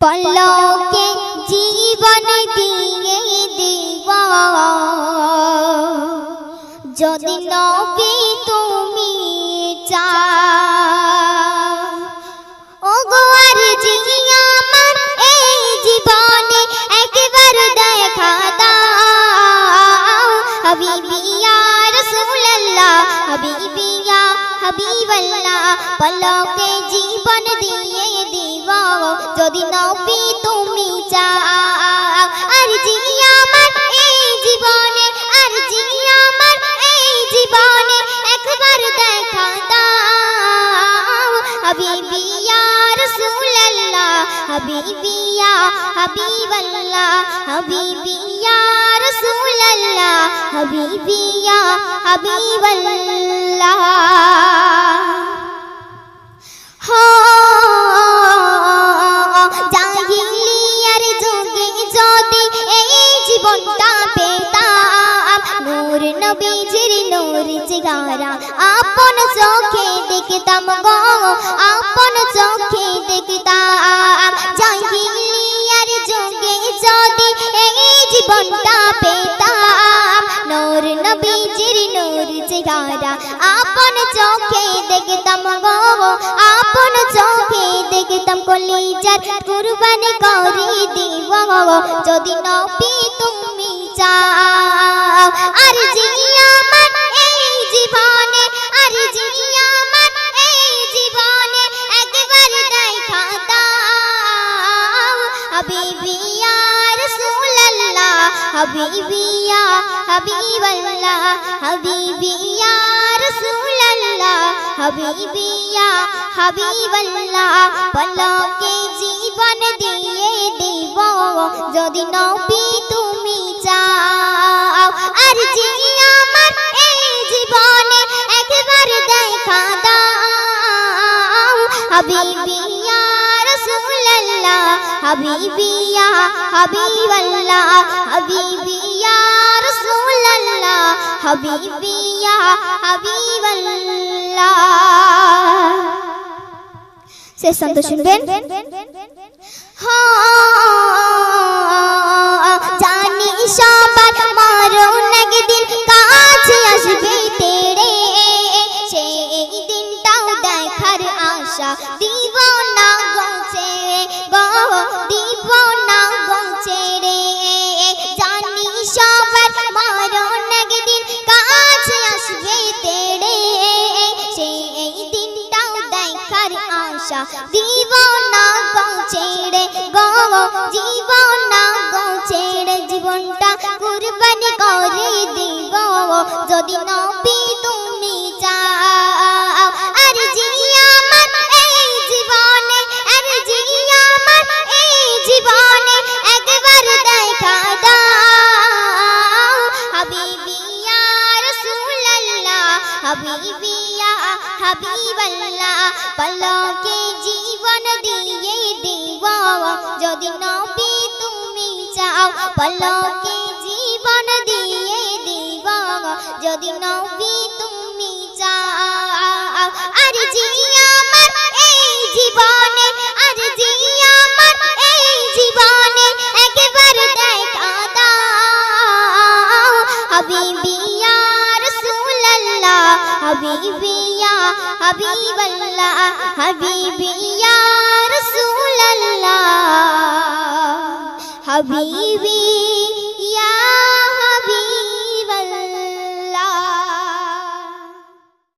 পল্লকে জীবন দিয়ে দিব। যদি নবী তুমি আর জিয়া আমার এই জীবনে একবার দেখা দাও। হাবিবিয়া হাবিবিয়া হাবিবাল্লাহ পলকে জীবন দিয়ে দিব যদি নবী তুমি চাও আর জিয়া আমার এই জীবনে আর আমার এই জীবনে একবার দেখা দাও হাবিবিয়া রাসূলুল্লাহ হাবিবিয়া হাবিবাল্লাহ হাবিবিয়া রাসূলুল্লাহ হাবিবিয়া হাবিবাল্লাহ নবীজির নূর জিগারা আপন চোখে দেখতাম গো আপন চোখে দেখতাম জাহিলিয়ার যুগে যদি এই জীবনটা পেতাম নূর নবীজির নূর জিগারা আপন চোখে দেখতাম গো আপন চোখে দেখতাম কলিজার কুরবানি করে দিব যদি নবী তুমি চাও হাবিবিয়া হাবিবাল্লাহ হাবিবিয়া রাসূলুল্লাহ হাবিবিয়া হাবিবাল্লাহ পলকে জীবন দিয়ে দিব যদি নবী তুমি চাও আর জিয়া আমার এই জীবনে একবার দেখা দাও হাবিবিয়া রাসূলুল্লাহ হাবিবিয়া হাবিবাল্লাহ হাবিবিয়া রাসূলুল্লাহ হাবিবিয়া হাবিবাল্লাহ। শেষ শান্ত শুনবেন। জানি সবার মরণ আশা জীবন না গছে রে গো, জীবন না গছে রে জীবনটা কুরবানি করে দিব। যদি নবী রাসূলুল্লাহ হাবিবিয়া হাবিবাল্লাহ পলকে জীবন দিয়ে দিব যদি নবী তুমি চাও পলকে জীবন দিয়ে দিব যদি নবী তুমি চাও আর জিয়া আমার এই জীবনে আর জিয়া আমার এই জীবনে একবার দেখা দাও حبیبی یا حبیب اللہ حبیبی یا رسول اللہ حبیبی یا حبیب